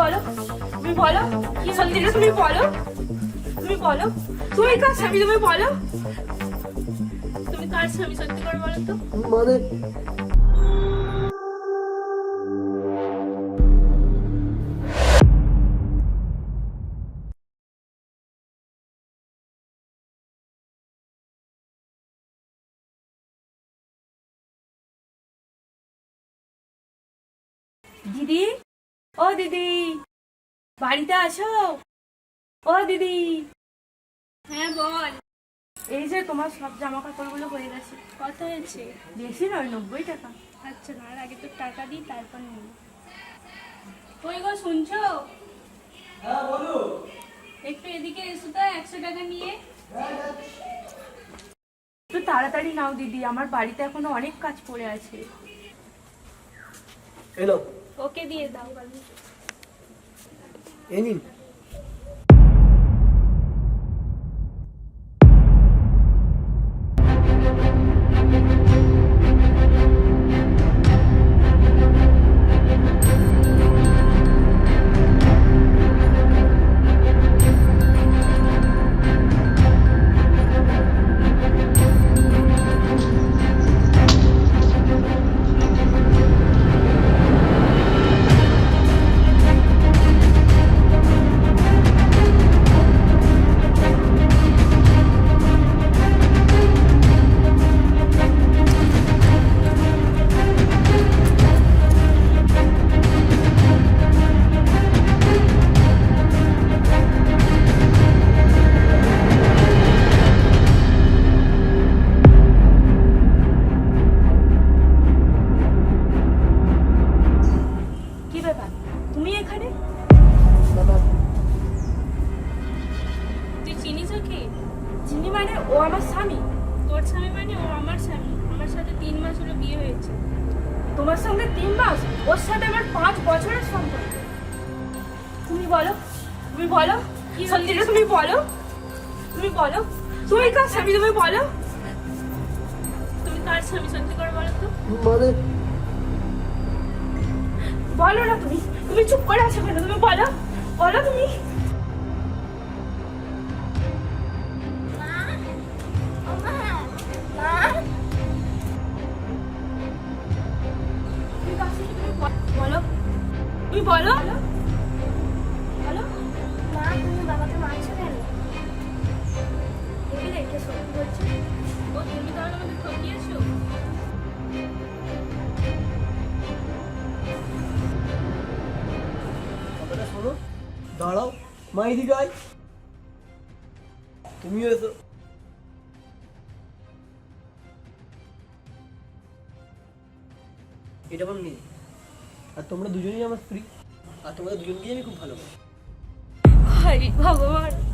বলো? তুমি বলো? কি সত্যি তুমি বলো? তুমি বলো? তুমি কার স্বামী তুমি বলো? তুমি কার স্বামী সত্যি করে বলো তো? মানে? দিদি? ও দিদি বাড়িতে আছো? ও দিদি। হ্যাঁ বল। এই যে তোমার সব জামা কাপড়গুলো হয়ে গেছে। কত হয়েছে? বেশি নয় নব্বই টাকা। আচ্ছা না আগে তো টাকা দিই তারপর নেব। কই গো শুনছো? হ্যাঁ বলো। একটু এদিকে এসো তো একশো টাকা নিয়ে। একটু তাড়াতাড়ি নাও দিদি আমার বাড়িতে এখনও অনেক কাজ পড়ে আছে। এলো। ওকে দিয়ে দাও। নিন ও আমার স্বামী? তোর স্বামী মানে ও আমার স্বামী। আমার সাথে তিন মাস হলো বিয়ে হয়েছে। তোমার সঙ্গে তিন মাস? ওর সাথে আমার পাঁচ বছরের সম্পর্ক। তুমি বলো তুমি বলো কি সত্যি তুমি বলো তুমি বলো তুমি কার স্বামী তুমি বলো। তুমি কার স্বামী সত্যি করে বলো তো? মানে বলো না তুমি তুমি চুপ করে আছো কেন? তুমি বলো বলো তুমি। বলো। তুমি বলো। বলো। মা তুমি বাবাকে মারছো কেন? দেখি দেখে সত্যি বলছে? ও তুমি তাহলে আমাকে ঠকিয়েছো? কথাটা শোনো। দাঁড়াও মা এদিকে আয়। তুমিও এসো। এটা আমার মেয়ে আর তোমরা দুজনেই আমার স্ত্রী। আর তোমাদের দুজনকেই আমি খুব ভালোবাসি। হাই ভগবান।